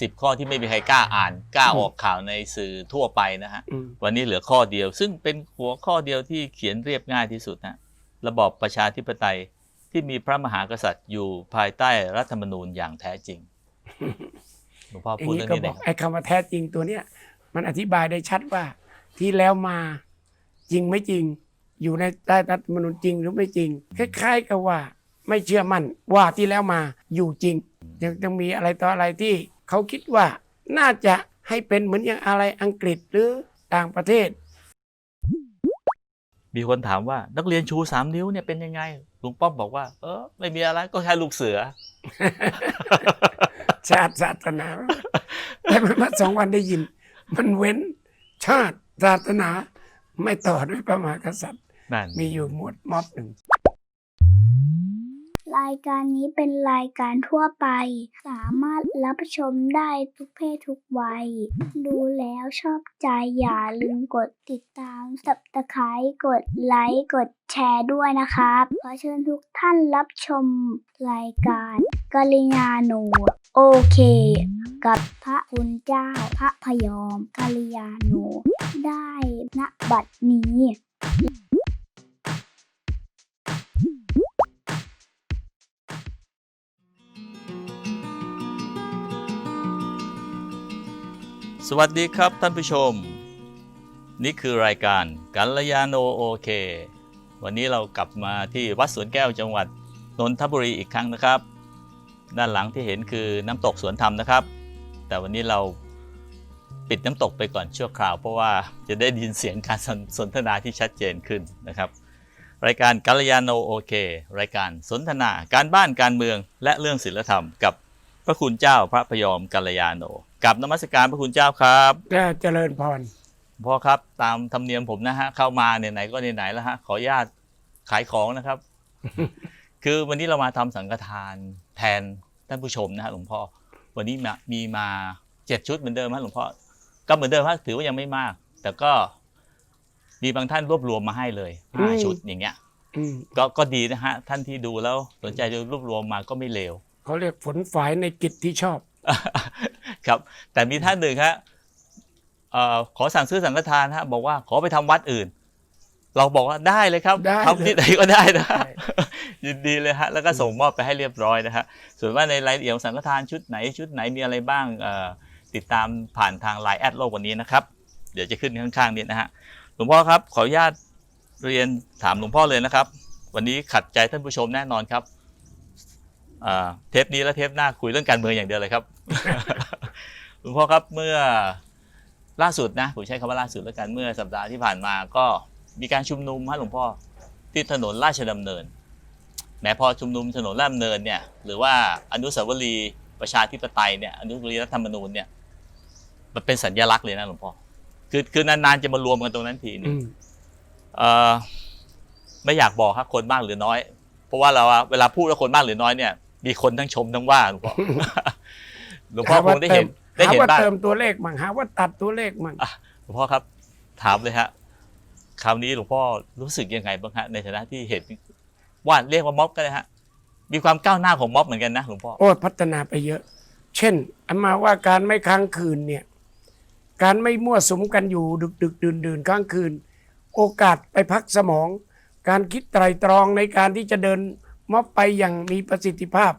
สิบข้อที่ไม่มีใครกล้าอ่านกล้าออกข่าวในสื่อทั่วไปนะฮะอืมวันนี้เหลือข้อเดียว ซึ่งเป็นหัวข้อเดียวที่เขียนเรียบง่ายที่สุดนะระบอบประชาธิปไตยที่มีพระมหากษัตริย์อยู่ภายใต้รัฐธรรมนูญอย่างแท้จริงหลวงพ่ออย่าพูดงเรื่นี้องก็นี้หบน่ออกยครับไอ้คำว่าแท้จริงตัวเนี้ยมันอธิบายได้ชัดว่าที่แล้วมาจริงไม่จริง อยู่ในใต้รัฐธรรมนูญจริงหรือไม่จริง คล้ายๆกับว่า ไม่เชื่อมั่นว่าที่แล้วมาอยู่จริงยังต้องมีอะไรต่ออะไรที่ เขาคิดว่าน่าจะให้เป็นเหมือนอย่างอะไรอังกฤษหรือต่างประเทศ มีคนถามว่านักเรียนชูสามนิ้วเนี่ยเป็นยังไงลุงป้อมบอกว่า เออไม่มีอะไรก็แค่ลูกเสือ ชาติศาสนาแต่มันมาสองวันได้ยิน มันเว้นชาติศาสนา ไม่ต่อด้วยพระมหากษัตริย์นั่นมีอยู่หมวดม็อบหนึ่ง รายการนี้เป็นรายการทั่วไป สามารถรับชมได้ทุกเพศทุกวัย ดูแล้วชอบใจอย่าลืมกดติดตามสับตะไคร้กดไลค์กดแชร์ด้วยนะครับขอเชิญทุกท่านรับชมรายการกัลยาณูโอเค กับพระคุณเจ้าพระพยอมกัลยาณูได้ณบัดนี้ สวัสดีครับท่านผู้ชม นี่คือรายการกัลยาโนโอเค วันนี้เรากลับมาที่วัดสวนแก้วจังหวัดนนทบุรีอีกครั้งนะครับ ด้านหลังที่เห็นคือน้ำตกสวนธรรมนะครับ แต่วันนี้เราปิดน้ำตกไปก่อนชั่วคราว เพราะว่าจะได้ยินเสียงการสนสนทนาที่ชัดเจนขึ้นนะครับ รายการกัลยาโนโอเค รายการสนทนาการบ้านการเมืองและเรื่องศีลธรรมกับพระคุณเจ้าพระพยอมกัลยาโน กับนมัสการพระคุณเจ้าครับก็เจริญพรพ่อครับตามธรรมเนียมผมนะฮะเข้ามาเนี่ยไหนก็ไหนๆแล้วฮะขออนุญาตขายของนะครับ คือวันนี้เรามาทำสังฆทานแทนท่านผู้ชมนะฮะหลวงพ่อวันนี้มามีมาเจ็ดชุดเหมือนเดิมฮะหลวงพ่อก็เหมือนเดิมฮะถือว่ายังไม่มาก แต่ก็มีบางท่านรวบรวมมาให้เลยห้าอืมชุดอย่างเงี้ยอืมก็ก็ดีนะฮะ ท่านที่ดูแล้วสนใจจะรวบรวมมาก็ไม่เลวเขาเรียกฝนฝายในกิจที่ชอบ ครับแต่มีท่านหนึ่งฮะเอ่อขอสั่งซื้อสังฆทานฮะบอกว่าขอไปทำวัดอื่น เราบอกว่าได้เลยครับได้ทำที่ไหนก็ได้นะใช่ยินดีเลยฮะแล้วก็ส่งมอบไปให้เรียบร้อยนะฮะส่วนว่าในรายละเอียดของสังฆทานชุดไหนชุดไหนมีอะไรบ้างเอ่อติดตามผ่านทางไลน์แอดโลกวันนี้นะครับ เดี๋ยวจะขึ้นข้างๆนี้นะฮะหลวงพ่อครับขออนุญาตเรียนถามหลวงพ่อเลยนะครับ วันนี้ขัดใจท่านผู้ชมแน่นอนครับอ่าเทปนี้และเทปหน้าคุยเรื่องการเมืองอย่างเดียวเลยครับ หลวงพ่อครับเมื่อล่าสุดนะผมใช้คำว่าล่าสุดแล้วกันเมื่อสัปดาห์ที่ผ่านมาก็มีการชุมนุมฮะหลวงพ่อที่ถนนราชดำเนินแม้พอชุมนุมถนนราชดำเนินเนี่ยหรือว่าอนุสาวรีย์ประชาธิปไตยเนี่ยอนุสาวรีย์รัฐธรรมนูญเนี่ยมันเป็นสัญลักษณ์เลยนะหลวงพ่อคือคือนานๆจะมารวมกันตรงนั้นทีนึอืงมเอ่อไม่อยากบอกครับคนมากหรือน้อย เพราะว่าเราอะเวลาพูดว่าคนมากหรือน้อยเนี่ย มีคนทั้งชมทั้งว่าหลวงพ่อหลวงพ่อคงได้เห็น ได้หาเห็นว่าบ้างเติมตัวเลขมั่งหาว่าตัดตัวเลขมั่งหลวงพ่อครับ ถามเลยฮะคราวนี้หลวงพ่อรู้สึกยังไงบ้างฮะในฐานะที่เห็นว่าเรียกว่าม็อบก็ได้ฮะ มีความก้าวหน้าของม็อบเหมือนกันนะหลวงพ่อโอ้ยพัฒนาไปเยอะ เช่นอันมาว่าการไม่ค้างคืนเนี่ย การไม่มั่วสุมกันอยู่ดึกดึกดื่นดื่นค้างคืน โอกาสไปพักสมอง การคิดไตรตรองในการที่จะเดินม็อบไปอย่างมีประสิทธิภาพ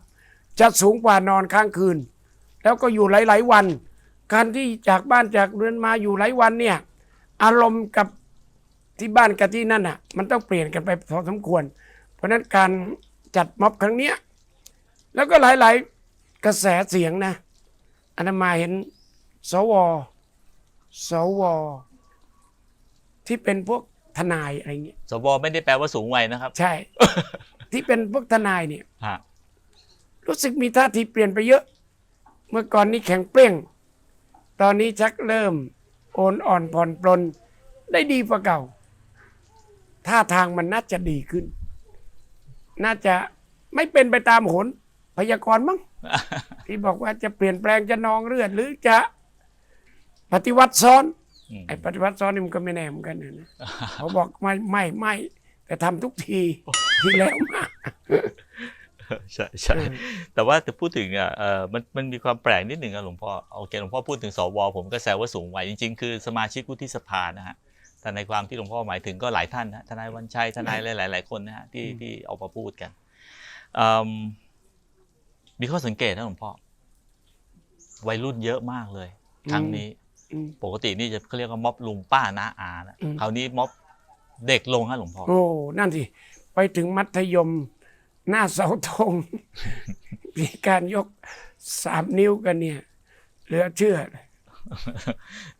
จะสูงกว่านอนค้างคืน แล้วก็อยู่หลาย ๆ วัน การที่จากบ้านจากเรือนมาอยู่หลายวันเนี่ย อารมณ์กับที่บ้านกับที่นั่นอะ มันต้องเปลี่ยนกันไปพอสมควร เพราะฉะนั้นการจัดม็อบครั้งเนี้ยแล้วก็หลาย ๆ กระแสเสียงนะอานามาเห็นสวสวที่เป็นพวกทนายอะไรเงี้ยสวไม่ได้แปลว่าสูงวัยนะครับ ใช่ ที่เป็นพวกทนายเนี่ยฮะรู้สึกมีท่าทีเปลี่ยนไปเยอะ เมื่อก่อนนี้แข็งเปรี้ยง ตอนนี้ชักเริ่ม โอนอ่อนผ่อนปลนได้ดีกว่าเก่า ท่าทางมันน่าจะดีขึ้น น่าจะไม่เป็นไปตามโหนพยากรณ์มั้งที่บอกว่าจะเปลี่ยนแปลงจะนองเลือด หรือจะปฏิวัติซ้อนอืมไอ้ปฏิวัติซ้อนนี่มันก็ไม่แน่เหมือนกันนะนะเขาบอกไม่ไม่ไม่แต่ทำทุกทีที่แล้วมา ใช่ใช่อืมแต่ว่าแต่พูดถึงอะเออมันมันมีความแปลกนิดหนึ่งอะหลวงพ่อโอเคหลวงพ่อพูดถึงสวผมก็แซวว่าสูงวัยจริง ๆ คือสมาชิกวุฒิสภานะฮะแต่ในความที่หลวงพ่อหมายถึงก็หลายท่านนะทนายวันชัยทนายหลายหลายๆคนนะฮะที่ที่ออกมาพูดกันอืมมีข้อสังเกตนะหลวงพ่อวัยรุ่นเยอะมากเลยครั้งนี้อืมปกตินี่จะเขาเรียกว่าม็อบลุงป้าน้าอานะอืมคราวนี้ม็อบเด็กลงฮะหลวงพ่อโอ้นั่นสิไปถึงมัธยม หน้าเสาธงมีการยกสามนิ้วกันเนี่ย เหลือเชื่อ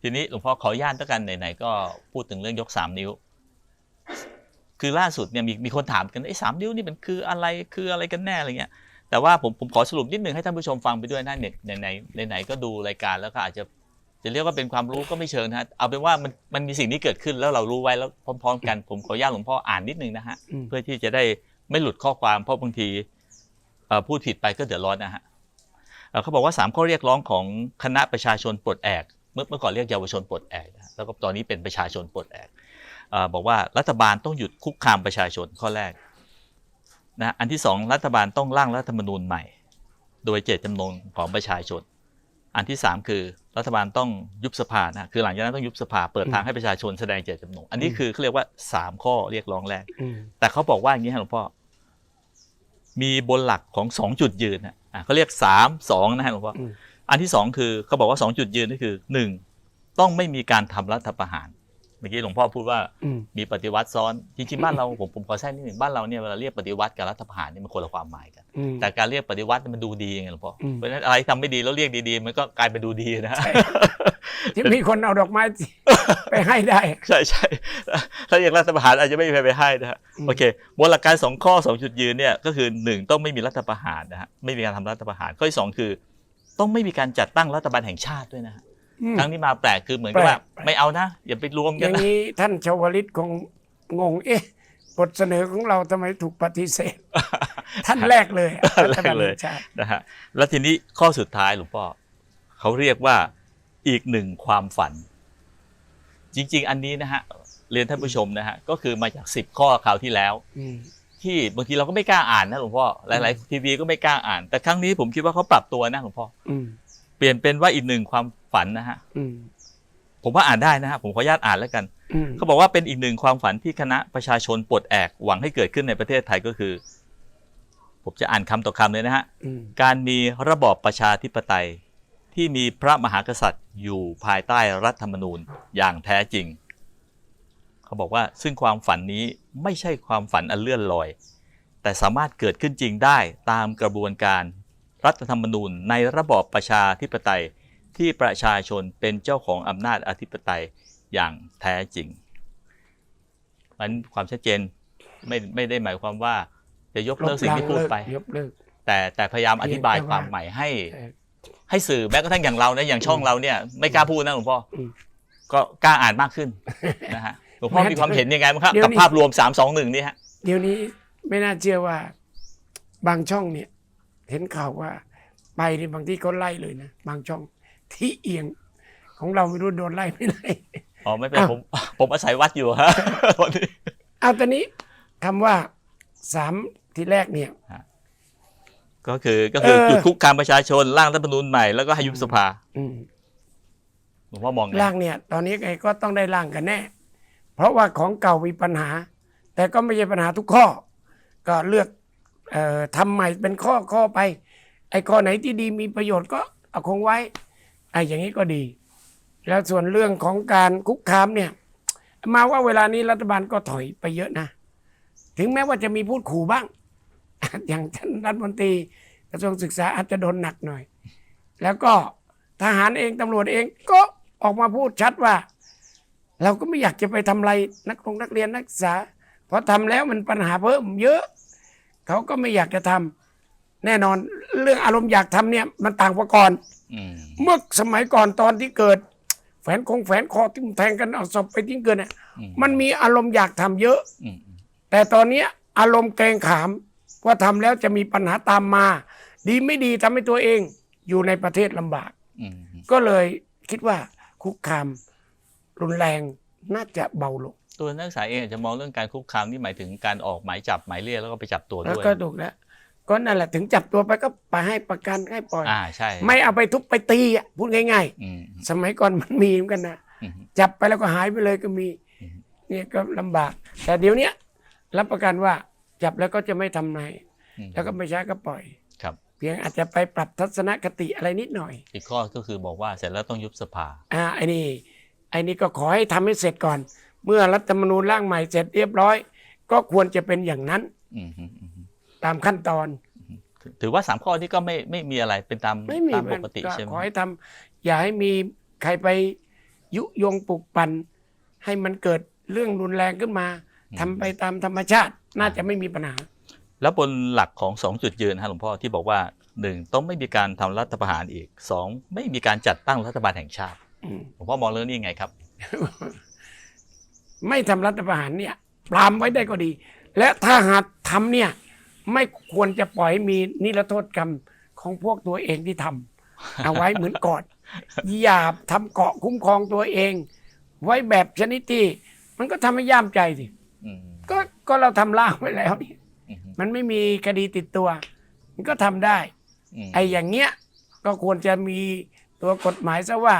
ทีนี้หลวงพ่อขออนุญาตแล้วกันไหนๆก็พูดถึงเรื่องยกสามนิ้ว คือล่าสุดเนี่ยมีมีคนถามกันไอ้สามนิ้วนี่มันคืออะไรคืออะไรกันแน่อะไรเงี้ยแต่ว่าผมผมขอสรุปนิดนึงให้ท่านผู้ชมฟังไปด้วยนะเนี่ยไหนๆไหนๆก็ดูรายการแล้วก็อาจจะจะเรียกว่าเป็นความรู้ก็ไม่เชิงนะฮะเอาเป็นว่ามันมันมีสิ่งนี้เกิดขึ้นแล้วเรารู้ไว้แล้วพร้อม ๆ กันผมขออนุญาตหลวงพ่ออ่านนิดนึงนะฮะอืมเพื่อที่จะได้ ไม่หลุดข้อความเพราะบางทีเอ่อพูดผิดไปก็เดือดร้อนนะฮะเอ่อเขาบอกว่าสามข้อเรียกร้องของคณะประชาชนปลดแอก เมื่อเมื่อก่อนเรียกเยาวชนปลดแอกนะฮะแล้วก็ตอนนี้เป็นประชาชนปลดแอกเอ่อบอกว่ารัฐบาลต้องหยุดคุกคามประชาชนข้อแรกนะอันที่สองรัฐบาลต้องร่างรัฐธรรมนูญใหม่ โดยเจตจำนงของประชาชน อันที่สามคือรัฐบาลต้องยุบสภานะคือหลังจากนั้นต้องยุบสภาเปิดทางให้ประชาชนแสดงเจตจำนง อันนี้คือเขาเรียกว่าสามข้อเรียกร้องแรกอืมแต่เขาบอกว่าอย่างนี้ฮะหลวงพ่อ มีบนหลักของสองจุดยืนนะอะเขาเรียกสามสองนะฮะหลวงพ่ออมอันที่สองคือเขาบอกว่าสองจุดยืนก็คือหนึ่งต้องไม่มีการทำรัฐประหาร เมื่อกี้หลวงพ่อพูดว่าอืมมีปฏิวัติซ้อนจริงๆบ้านเราผมผมขอแทรกนิดหนึ่งบ้านเราเนี่ยเวลาเรียกปฏิวัติกับรัฐประหารเนี่ยมันคนละความหมายกันอืมแต่การเรียกปฏิวัติมันดูดีไงหลวงพ่ออมเพราะฉะนั้นอะไรทำไม่ดีแล้วเรียกดีๆ มันก็กลายเป็นดูดีนะฮะใช่ที่มีคนเอาดอกไม้ไปให้ได้ใช่ใช่ถ้าเรียกรัฐประหารอาจจะไม่มีใครไปให้นะฮะอืมโอเคบนหลักการสองข้อสองจุดยืนเนี่ยก็คือหนึ่งต้องไม่มีรัฐประหารนะฮะไม่มีการทำรัฐประหารข้อที่สองคือ ต้องไม่มีการจัดตั้งรัฐบาลแห่งชาติด้วยนะฮะอืม ครั้งนี้มาแปลกคือเหมือนกับว่าแปลกไม่เอานะอย่าไปรวมอกันย่างนะนี้ท่านชาวลิตคงงง เอ๊ะบทเสนอของเราทำไมถูกปฏิเสธ ท่านแรกเลยท่านแรกเลยฐบาแห่งชาตินะฮะแล้วทีนี้ข้อสุดท้ายหลวงพ่อเขาเรียกว่าอีกหนึ่งความฝัน จริง ๆ อันนี้นะฮะเรียนท่านผู้ชมนะฮะก็คือมาจากสิบข้อคราวที่แล้ว อืม ที่บางทีเราก็ไม่กล้าอ่านนะหลวงพ่อหลาย ๆ ทีวีก็ไม่กล้าอ่าน แต่ครั้งนี้ผมคิดว่าเขาปรับตัวนะหลวงพ่อ อืม เปลี่ยนเป็นว่าอีกหนึ่งความฝันนะฮะอืมผมว่าอ่านได้นะฮะผมขออนุญาตอ่านแล้วกัน อืมเขาบอกว่าเป็นอีกหนึ่งความฝันที่คณะประชาชนปลดแอกหวังให้เกิดขึ้นในประเทศไทยก็คือ ผมจะอ่านคำต่อคำเลยนะฮะ อืมการมีระบอบประชาธิปไตย ที่มีพระมหากษัตริย์อยู่ภายใต้รัฐธรรมนูญอย่างแท้จริง เขาบอกว่าซึ่งความฝันนี้ไม่ใช่ความฝันอันเลื่อนลอย แต่สามารถเกิดขึ้นจริงได้ตามกระบวนการ รัฐธรรมนูญในระบอบประชาธิปไตยที่ประชาชนเป็นเจ้าของอำนาจอธิปไตยอย่างแท้จริงมันความชัดเจนไม่ไม่ได้หมายความว่าจะยกเลิกสิ่งที่พูดไปยกเลิกแต่แต่พยายามอธิบายความใหม่ให้เออให้สื่อแม้กระทั่งอย่างเรานะอย่างช่องเราเนี่ยไม่กล้าพูดนะหลวงพ่ออมก็กล้าอ่านมากขึ้นนะฮะหลวงพ่อแม้มีความเห็นยังไงบ้างครับเดี๋ยวกับนี้ภาพรวมสามสองหนึ่งนี่ฮะเดี๋ยวนี้ไม่น่าเชื่อว่าบางช่องเนี่ย เห็นข่าวว่า ไปนี่บางที่เขาไล่เลยนะบางช่องที่เอียงของเราไม่รู้โดนไล่ไม่ไล่อ๋อไม่เป็นอ้าวผมผมอาศัยวัดอยู่ฮะวันนี้เอาตอนนี้คำว่าสามทีแรกเนี่ยก็คือก็คือเออจุดคุกคามประชาชนร่างรัฐธรรมนูญใหม่แล้วก็ให้ยุบสภาอืมหลวงพ่อมองไงร่างเนี่ย ตอนนี้ไงก็ต้องได้ร่างกันแน่ เพราะว่าของเก่ามีปัญหา แต่ก็ไม่ใช่ปัญหาทุกข้อ ก็เลือกเอ่อ ทำใหม่เป็นข้อข้อไป ไอ้ข้อไหนที่ดีมีประโยชน์ก็เอาคงไว้ไอ้อย่างนี้ก็ดี แล้วส่วนเรื่องของการคุกคามเนี่ย มาว่าเวลานี้รัฐบาลก็ถอยไปเยอะนะ ถึงแม้ว่าจะมีพูดขู่บ้าง อย่างท่านรัฐมนตรีกระทรวงศึกษาอาจจะโดนหนักหน่อย แล้วก็ทหารเองตำรวจเองก็ออกมาพูดชัดว่า เราก็ไม่อยากจะไปทำอะไรนักเรียนนักเรียนนักศึกษา เพราะทำแล้วมันปัญหาเพิ่มเยอะ เขาก็ไม่อยากจะทำแน่นอนเรื่องอารมณ์อยากทำเนี่ย มันต่างกว่าก่อนอืมเมื่อสมัยก่อนตอนที่เกิด แฝนคงแฝนคอที่มันแทงกันเอาศพไปทิ้งเกินเนี่ยอืมมันมีอารมณ์อยากทำเยอะอืมแต่ตอนเนี้ยอารมณ์เกรงขาม ว่าทำแล้วจะมีปัญหาตามมา ดีไม่ดีทำให้ตัวเองอยู่ในประเทศลำบากอืมก็เลยคิดว่าคุกคามรุนแรงน่าจะเบาลง ตัวนักศึกษาเองอาจจะมองเรื่องการคุกคามนี่หมายถึงการออกหมายจับหมายเรียกแล้วก็ไปจับตัวแล้วด้วยก็ถูกแล้วก็นั่นแหละถึงจับตัวไปก็ไปให้ประกันให้ปล่อย อ่าใช่ ไม่เอาไปทุบไปตีอะพูดง่าย อืม ๆ สมัยก่อนมันมีเหมือนกันนะอืม จับไปแล้วก็หายไปเลยก็มีอืมเนี่ยก็ลำบาก แต่เดี๋ยวเนี้ยรับประกันว่าจับแล้วก็จะไม่ทำนายอืม แล้วก็ไม่ช้าก็ปล่อย ครับ เพียงอาจจะไปปรับทัศนคติอะไรนิดหน่อย อีกข้อก็คือบอกว่าเสร็จแล้วต้องยุบสภา อ่าไอ้นี่ไอ้นี่ก็ขอให้ทำให้เสร็จก่อน เมื่อรัฐธรรมนูญร่างใหม่เสร็จเรียบร้อย ก็ควรจะเป็นอย่างนั้นอืมอืมอืมตามขั้นตอนถือถือว่าสามข้อนี้ก็ไม่ไม่มีอะไรเป็นตามไม่มีตามปกติก็ใช่ไหมขอให้ทำอย่าให้มีใครไปยุยงปลุกปั่นให้มันเกิดเรื่องรุนแรงขึ้นมาทำไปตามธรรมชาติ น่าจะไม่มีปัญหา แล้วบนหลักของสองจุดยืนฮะหลวงพ่อที่บอกว่าหนึ่งต้องไม่มีการทำรัฐประหารอีกสองไม่มีการจัดตั้งรัฐบาลแห่งชาติอืม หลวงพ่อมองเรื่องนี้ยังไงครับ ไม่ทำรัฐประหารเนี่ยปรามไว้ได้ก็ดี และถ้าหากทำเนี่ยไม่ควรจะปล่อยให้มีนิรโทษกรรมของพวกตัวเองที่ทำเอาไว้เหมือนกอดอย่าทำเกาะคุ้มครองตัวเอง ไว้แบบชนิดที่มันก็ทำให้ย่ามใจสิอืมก็ก็เราทำล่างไว้แล้วนี่อืมมันไม่มีคดีติดตัว มันก็ทำได้มไอ้อย่างเงี้ยก็ควรจะมีตัวกฎหมายซะว่า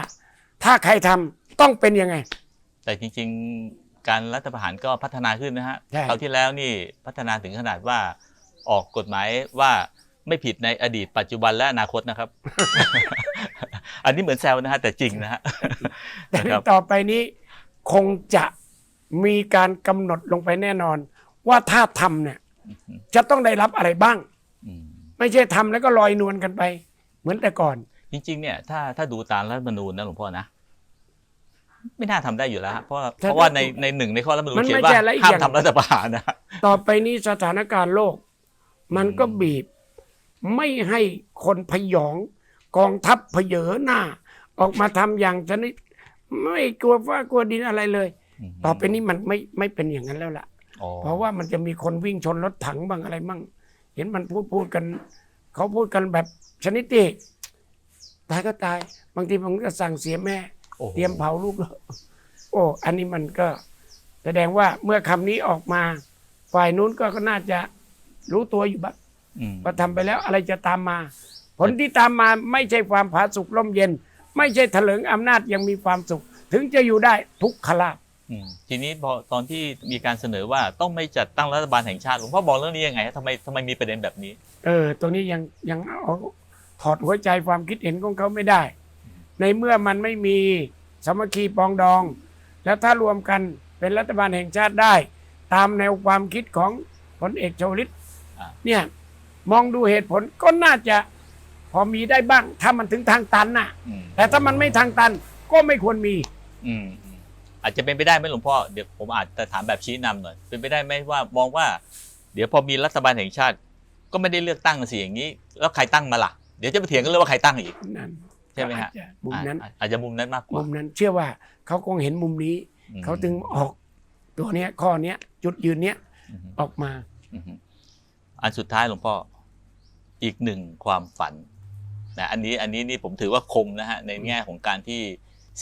ถ้าใครทำต้องเป็นยังไง แต่จริง ๆ การรัฐประหารก็พัฒนาขึ้นนะฮะใช่ คราวที่แล้วนี่พัฒนาถึงขนาดว่าออกกฎหมายว่าไม่ผิดในอดีตปัจจุบันและอนาคตนะครับ อันนี้เหมือนแซวนะฮะแต่จริงนะฮะแต่นะในครับต่อไปนี้คงจะมีการกำหนดลงไปแน่นอน ว่าถ้าทำเนี่ย จะต้องได้รับอะไรบ้าง อืม ไม่ใช่ทำแล้วก็ลอยนวลกันไป เหมือนแต่ก่อน จริงๆเนี่ยถ้าถ้าดูตามรัฐธรรมนูญนะหลวงพ่อนะ ไม่น่าทำได้อยู่แล้วฮะเพราะใช่เพราะว่าในในหนึ่งในข้อรัฐธรรมนูญมันเขียไม่นว่าใช่ละเอียดห้ามทำรัฐประหารนะต่อไปนี้สถานการณ์โลก มันก็บีบ ไม่ให้คนพยองกองทัพเพเยอหน้า ออกมาทำอย่างชนิดไม่กลัวฟ้ากลัวดินอะไรเลย ต่อไปนี้มันไม่ไม่เป็นอย่างนั้นแล้วล่ะอ๋อเพราะว่ามันจะมีคนวิ่งชนรถถังบ้างอะไรบ้างเห็นมันพูดพูดกัน เขาพูดกันแบบชนิดที่ตายก็ตาย บางทีผมก็สั่งเสียแม่โอ้โห เตรียมเผาลูกแล้วโอ้อันนี้มันก็ แสดงว่าเมื่อคำนี้ออกมา ฝ่ายนู้นก็ก็น่าจะรู้ตัวอยู่บ้างอืมว่าทำไปแล้วอะไรจะตามมา ผลที่ตามมาไม่ใช่ความผาสุกร่มเย็น ไม่ใช่เถลิงอำนาจยังมีความสุข ถึงจะอยู่ได้ทุกขลาภอืมทีนี้พอตอนที่มีการเสนอว่าต้องไม่จัดตั้งรัฐบาลแห่งชาติหลวงพ่อบอกเรื่องนี้ยังไงฮะทำไมทำไมมีประเด็นแบบนี้ เออ ตรงนี้ยังยังเอาถอดหัวใจความคิดเห็นของเขาไม่ได้ ในเมื่อมันไม่มีสามัคคีปรองดอง แล้วถ้ารวมกันเป็นรัฐบาลแห่งชาติได้ ตามแนวความคิดของพลเอกชวลิตอ่าเนี่ยมองดูเหตุผลก็น่าจะพอมีได้บ้าง ถ้ามันถึงทางตันน่ะอืมแต่ถ้ามันไม่ทางตันก็ไม่ควรมีอืมอืมอาจจะเป็นไปได้ไหมหลวงพ่อเดี๋ยวผมอาจจะถามแบบชี้นำหน่อยเป็นไปได้ไหมว่ามองว่า เดี๋ยวพอมีรัฐบาลแห่งชาติ ก็ไม่ได้เลือกตั้งสิอย่างนี้ แล้วใครตั้งมาล่ะ เดี๋ยวจะไปเถียงกันเลยว่าใครตั้งอีกนั่น ใช่ไหมฮะอาจจมุมนั้นอ่าอาจจะมุมนั้นมากกมุว่ามนั้น เชื่อว่าเขาคงเห็นมุมนี้อืมเขาถึงออกตัวเนี้ยข้อเนี้ยจุดยืนเนี้ยอืมออกมาอืมอันสุดท้ายหลวงพ่ออีกหนึ่งความฝันนะอันนี้อันนี้นี่ผมถือว่าคมนะฮะในแง่ของการที่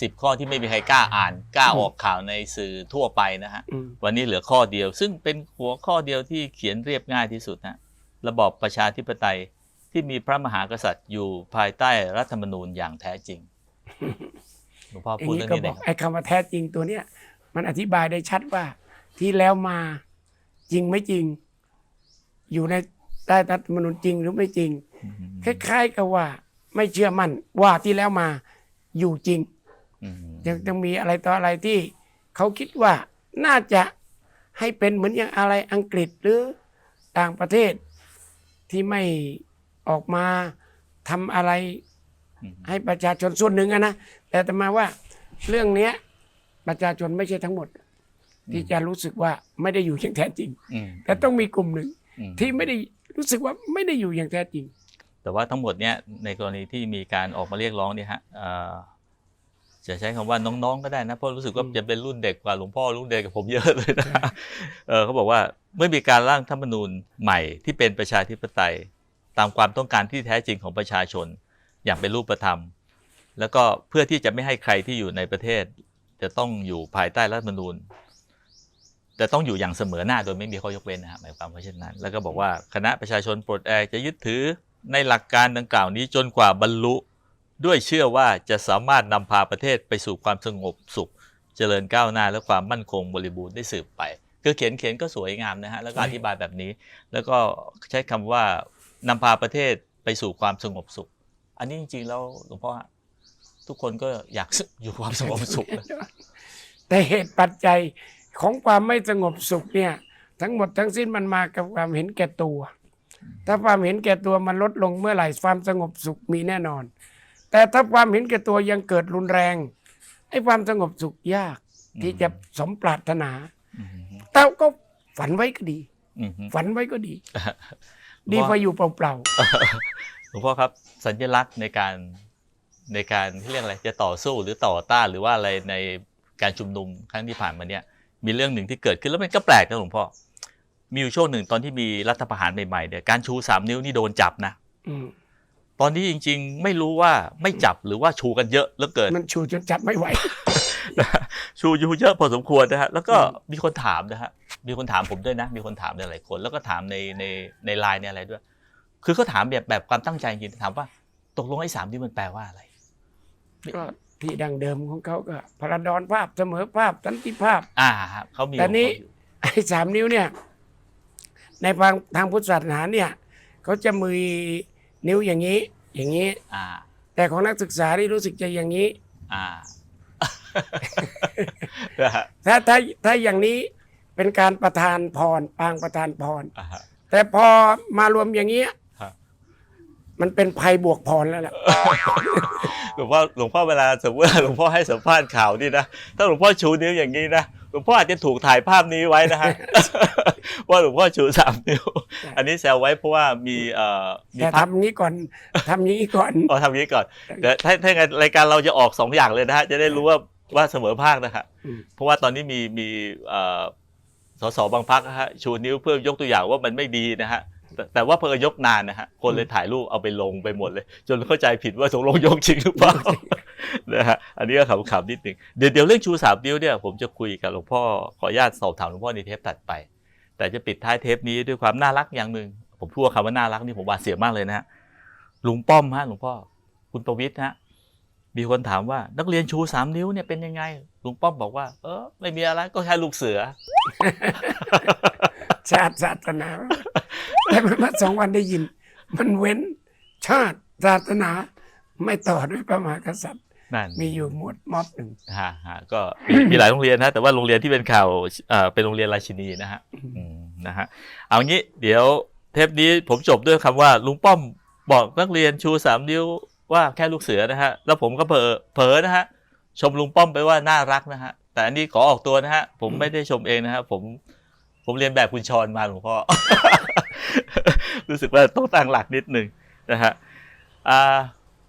สิบข้อที่ไม่มีใครกล้าอ่านกล้าอืมออกข่าวในสื่อทั่วไปนะฮะอืมวันนี้เหลือข้อเดียว ซึ่งเป็นหัวข้อเดียวที่เขียนเรียบง่ายที่สุดนะระบอบประชาธิปไตย ที่มีพระมหากษัตริย์อยู่ภายใต้รัฐธรรมนูญอย่างแท้จริงหลวงพ่ออย่าพูดงเรื่นี้องก็นี้หบน่ออกยครับไอ้คำว่าแท้จริงตัวเนี้ยมันอธิบายได้ชัดว่า ที่แล้วมาจริงไม่จริง อยู่ในใต้รัฐธรรมนูญจริงหรือไม่จริงอืมคล้ายๆกับว่า ไม่เชื่อมั่นว่าที่แล้วมาอยู่จริงอืมยังต้องมีอะไรต่ออะไรที่เขาคิดว่าน่าจะให้เป็นเหมือนอย่างอะไรอังกฤษหรือต่างประเทศที่ไม่ ออกมาทำอะไรอืมให้ประชาชนส่วนหนึ่งอะนะแต่แต่มาว่าเรื่องเนี้ยประชาชนไม่ใช่ทั้งหมด ที่จะรู้สึกว่าไม่ได้อยู่อย่างแท้จริงอืมแต่ต้องมีกลุ่มหนึ่งอืมที่ไม่ได้รู้สึกว่าไม่ได้อยู่อย่างแท้จริง แต่ว่าทั้งหมดเนี่ยในกรณีที่มีการออกมาเรียกร้องเนี่ยฮะเอ่อจะใช้คำว่าน้องๆก็ได้นะเพราะรู้สึกว่าอืมจะเป็นรุ่นเด็กกว่าหลวงพ่อรุ่นเด็กกับผมเยอะเลยนะเออเขาบอกว่าเมื่อมีการร่างธรรมนูญใหม่ที่เป็นประชาธิปไตย ตามความต้องการที่แท้จริงของประชาชน อย่างเป็นรูปธรรม แล้วก็เพื่อที่จะไม่ให้ใครที่อยู่ในประเทศ จะต้องอยู่ภายใต้รัฐธรรมนูญจะต้องอยู่อย่างเสมอหน้าโดยไม่มีข้อยกเว้นนะครับหมายความว่าเช่นนั้น แล้วก็บอกว่าคณะประชาชนปลดแอกจะยึดถือในหลักการดังกล่าวนี้จนกว่าบรรลุ ด้วยเชื่อว่าจะสามารถนำพาประเทศไปสู่ความสงบสุข เจริญก้าวหน้าและความมั่นคงบริบูรณ์ได้สืบไป คือเขียนเขียนก็สวยงามนะฮะแล้วก็อธิบายแบบนี้ แล้วก็ใช้คำว่า นำพาประเทศไปสู่ความสงบสุข อันนี้จริงๆแล้วหลวงพ่อฮะทุกคนก็อยากอยู่ความสงบสุขนะ แต่เหตุปัจจัยของความไม่สงบสุขเนี่ย ทั้งหมดทั้งสิ้นมันมากับความเห็นแก่ตัว ถ้าความเห็นแก่ตัวมันลดลงเมื่อไหร่ความสงบสุขมีแน่นอน แต่ถ้าความเห็นแก่ตัวยังเกิดรุนแรงไอ้ความสงบสุขยากที่จะสมปรารถนา อืมแต่ก็ฝันไว้ก็ดี อืม ฝันไว้ก็ดีหล ดีวงพพ่อออยู่เปล่าหลวงพ่อครับสัญลักษณ์ในการในการที่เรียกอะไรจะต่อสู้หรือต่อต้านหรือว่าอะไรในการชุมนุมครั้งที่ผ่านมาเนี่ยมีเรื่องหนึ่งที่เกิดขึ้นแล้วมันก็แปลกนะหลวงพ่อมีอยู่ช่วงหนึ่งตอนที่มีรัฐประหารใหม่ๆเนี่ยการชูสามนิ้วนี่โดนจับนะๆอืมตอนนี้จริง ๆ ไม่รู้ว่าไม่จับหรือว่าชูกันเยอะเหลือเกิน มันชูจนจับไม่ไหวชูอยู่เยอะพอสมควรนะฮะแล้วก็อืมมีคนถามนะฮะ มีคนถามผมด้วยนะ มีคนถามหลายๆคนแล้วก็ถามในในในไลน์ในอะไรด้วย คือเขาถามแบบแบบความตั้งใจจริงๆถามว่า ตกลงไอ้สามนี่มันแปลว่าอะไรก็ที่ดังเดิมของเขาก็พระดอนภาพเสมอภาพสันติภาพ อ่าฮะเขามีแต่นี้ของเขาอยู่ไอ้สามนิ้วเนี่ย ในทางทางพุทธศาสนาเนี่ยเขาจะมือนิ้วอย่างนี้ อย่างนี้ อ่า แต่ของนักศึกษาที่รู้สึกจะอย่างนี้ อ่านะฮะถ้าถ้าถ้าอย่างนี้ เป็นการประทานพรปางประทานพร อ่าฮะ แต่พอมารวมอย่างนี้ยครับมันเป็นภัยบวกพรแล้วแหละ หลวงพ่อหลวงพ่อเวลาสมมติว่าหลวงพ่อให้สัมภาษณ์ข่าวนี่นะถ้าหลวงพ่อชูนิ้วอย่างนี้นะหลวงพ่ออาจจะถูกถ่ายภาพนี้ไว้นะฮะ ว่าหลวงพ่อชูสามนิ้วอันนี้แซวไว้เพราะว่ามีเอ่อมีแต่ภาพทำนี้ก่อนทำนี้ก่อนอ๋อทำอย่างนี้ก่อนเดี๋ยวถ้าถ้าอย่างนั้นรายการเราจะออกสองอย่างเลยนะฮะจะได้รู้ว่าว่าเสมอภาคนะฮะอืม เพราะว่าตอนนี้มีมีเอ่อ สสบางพักนะฮะชูนิ้วเพื่อยกตัวอย่างว่ามันไม่ดีนะฮะแต่แต่ว่าเพอยกนานนะฮะคนเลยถ่ายรูปเอาไปลงไปหมดเลย จนเข้าใจผิดว่าตกลงยกจริงหรือเปล่านะฮะอันนี้ก็ขำๆนิดหนึ่งเดี๋ยวเดี๋ยวเรื่องชูสามนิ้วเนี่ยผมจะคุยกับหลวงพ่อขออนุญาตสอบถามหลวงพ่อในเทปตัดไป แต่จะปิดท้ายเทปนี้ด้วยความน่ารักอย่างหนึ่งผมพูดว่าคำว่าน่ารักนี่ผมหวาดเสียวมากเลยนะฮะลุงป้อมฮะหลวงพ่อคุณประวิทย์ฮะ มีคนถามว่านักเรียนชูสามนิ้วเนี่ยเป็นยังไงลุงป้อมบอกว่า เออไม่มีอะไรก็แค่ลูกเสือ ชาติศาสนาแต่เมื่อสองวันได้ยิน มันเว้นชาติศาสนา ไม่ต่อด้วยพระมหากษัตริย์นั่นมีอยู่หมวดม็อบหนึ่งฮะฮะก็มีมีหลายโรงเรียนนะแต่ว่าโรงเรียนที่เป็นข่าวเอ่อเป็นโรงเรียนราชินีนะฮะอืมนะฮะเอางี้เดี๋ยวเทปนี้ผมจบด้วยคำว่าลุงป้อมบอกนักเรียนชูสามนิ้ว ว่าแค่ลูกเสือนะฮะ แล้วผมก็เผลอเผลอนะฮะ ชมลุงป้อมไปว่าน่ารักนะฮะ แต่อันนี้ขอออกตัวนะฮะ ผมไม่ได้ชมเองนะฮะ ผม ผมเรียนแบบคุณชรมาหลวงพ่อ รู้สึกว่าต้องตั้งหลักนิดหนึ่งนะฮะอ่า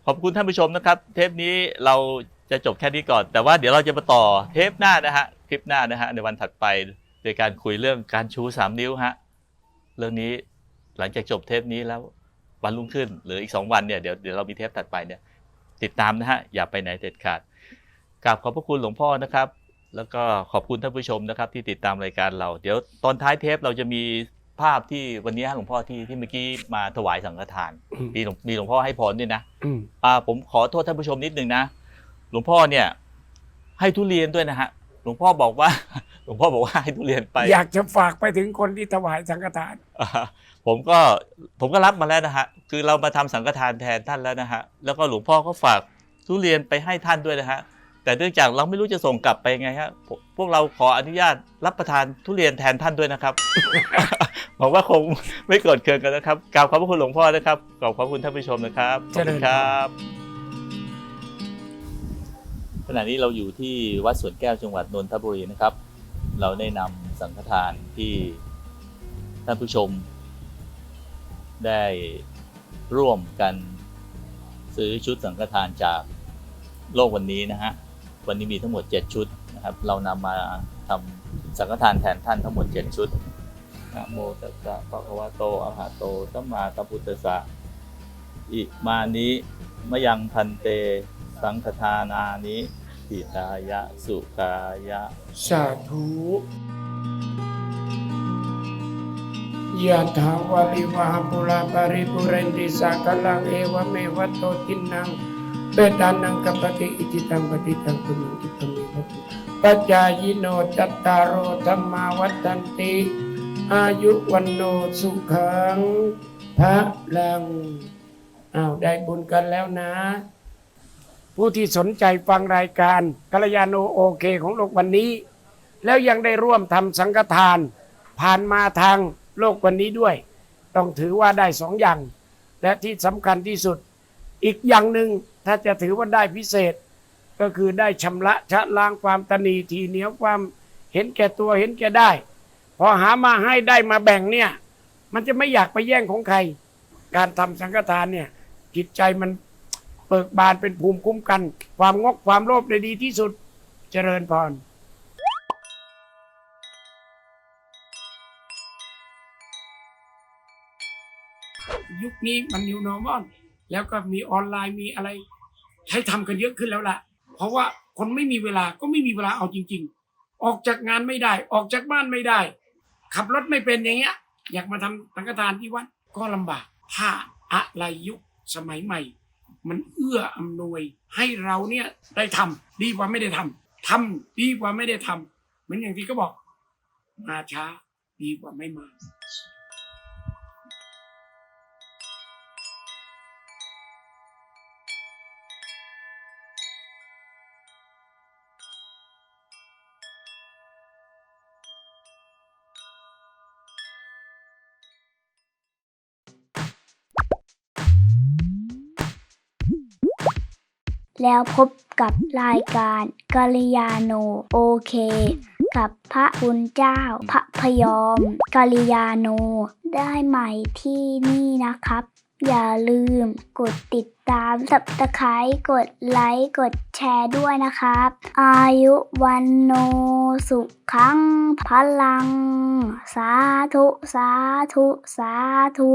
ขอบคุณท่านผู้ชมนะครับ เทปนี้เราจะจบแค่นี้ก่อน แต่ว่าเดี๋ยวเราจะมาต่อเทปหน้านะฮะ คลิปหน้านะฮะ ในวันถัดไป โดยการคุยเรื่องการชูสามนิ้วฮะ เรื่องนี้หลังจากจบเทปนี้แล้ว วันรุ่งขึ้น หรืออีกสองวันเนี่ยเดี๋ยวเดี๋ยวเรามีเทปถัดไปเนี่ยติดตามนะฮะอย่าไปไหนเด็ดขาดกราบขอบพระคุณหลวงพ่อนะครับ แล้วก็ขอบคุณท่านผู้ชมนะครับ ที่ติดตามรายการเรา เดี๋ยวตอนท้ายเทปเราจะมีภาพที่วันนี้ฮะหลวงพ่อที่ที่เมื่อกี้มาถวายสังฆทานอืมมีหลวงมีหลวงพ่อให้พรด้วยนะอืมอ่าผมขอโทษท่านผู้ชมนิดนึงนะหลวงพ่อเนี่ย ให้ทุเรียนด้วยนะฮะหลวงพ่อบอกว่า หลวงพ่อบอกว่าให้ทุเรียนไป อยากจะฝากไปถึงคนที่ถวายสังฆทานอ่า ผมก็ผมก็รับมาแล้วนะฮะคือเรามาทำสังฆทานแทนท่านแล้วนะฮะแล้วก็หลวงพ่อก็ฝากทุเรียนไปให้ท่านด้วยนะฮะแต่เนื่องจากเราไม่รู้จะส่งกลับไปไงฮะพวกพวกเราขออนุญาตรับประทานทุเรียนแทนท่านด้วยนะครับหวังว่าคงไม่โกรธเคืองกันนะครับกราบขอบพระคุณหลวงพ่อนะครับขอบขอบคุณท่านผู้ชมนะครับขอบคุณครับขณะนี้เราอยู่ที่วัดสวนแก้วจังหวัดนนทบุรีนะครับ เราได้นำสังฆทานที่ท่านผู้ชม ได้ร่วมกันซื้อชุดสังฆทานจากโลกวันนี้นะฮะ วันนี้มีทั้งหมด 7 ชุดนะครับ เรานำมาทำสังฆทานแทนท่านทั้งหมด 7 ชุดนะโมตัสสะภะคะวะโตอะหะโตสัมมาสัมพุทธัสสะอิมานิมะยังพันเต สังฆทานานิปิตายะสุขายะ สาธุ ยะถาวาลิวหาปุราปาริปุเรนติสากลังเอวเมวัตโตทินังเปตานังกัปปติอิจิตังปฏิตังตุมังกิปะเมวัตุปัจจายิโนจัตตารโอธรรมาวัฏันติ อายุวันโนสุขังพระลังอ้าวได้บุญกันแล้วนะ ผู้ที่สนใจฟังรายการกัลยาโนโอเคของโลกวันนี้ แล้วยังได้ร่วมทำสังฆทาน ผ่านมาทาง โลกวันนี้ด้วย ต้องถือว่าได้สองอย่าง และที่สำคัญที่สุด อีกอย่างหนึ่งถ้าจะถือว่าได้พิเศษ ก็คือได้ชำระชะล้างความตนีทีเหนียวความเห็นแก่ตัวเห็นแก่ได้ พอหามาให้ได้มาแบ่งเนี่ย มันจะไม่อยากไปแย่งของใคร การทำสังฆทานเนี่ยจิตใจมันเปิกบานเป็นภูมิคุ้มกัน ความงกความโลภได้ดีที่สุดเจริญพร ยุคนี้มันนิวนอร์มอลแล้วก็มีออนไลน์มีอะไรใช้ทำกันเยอะขึ้นแล้วล่ะ เพราะว่าคนไม่มีเวลาก็ไม่มีเวลาเอาจริง ๆ ออกจากงานไม่ได้ ออกจากบ้านไม่ได้ ขับรถไม่เป็นอย่างเงี้ย อยากมาทำสังฆทานที่วัดก็ลำบาก ถ้าอะไรยุคสมัยใหม่ มันเอื้ออำนวยให้เราเนี่ยได้ทำดีกว่าไม่ได้ทำทำดีกว่าไม่ได้ทำเหมือนอย่างที่เขาบอก มาช้าดีกว่าไม่มา แล้วพบกับรายการกัลยาโนโอเค กับพระคุณเจ้า พระพยอมกัลยาโน ได้ใหม่ที่นี่นะครับ อย่าลืมกดติดตามสับตะไคร้กดไลค์ กดแชร์ด้วยนะครับ อายุวันโนสุขังพลัง สาธุ สาธุ สาธุ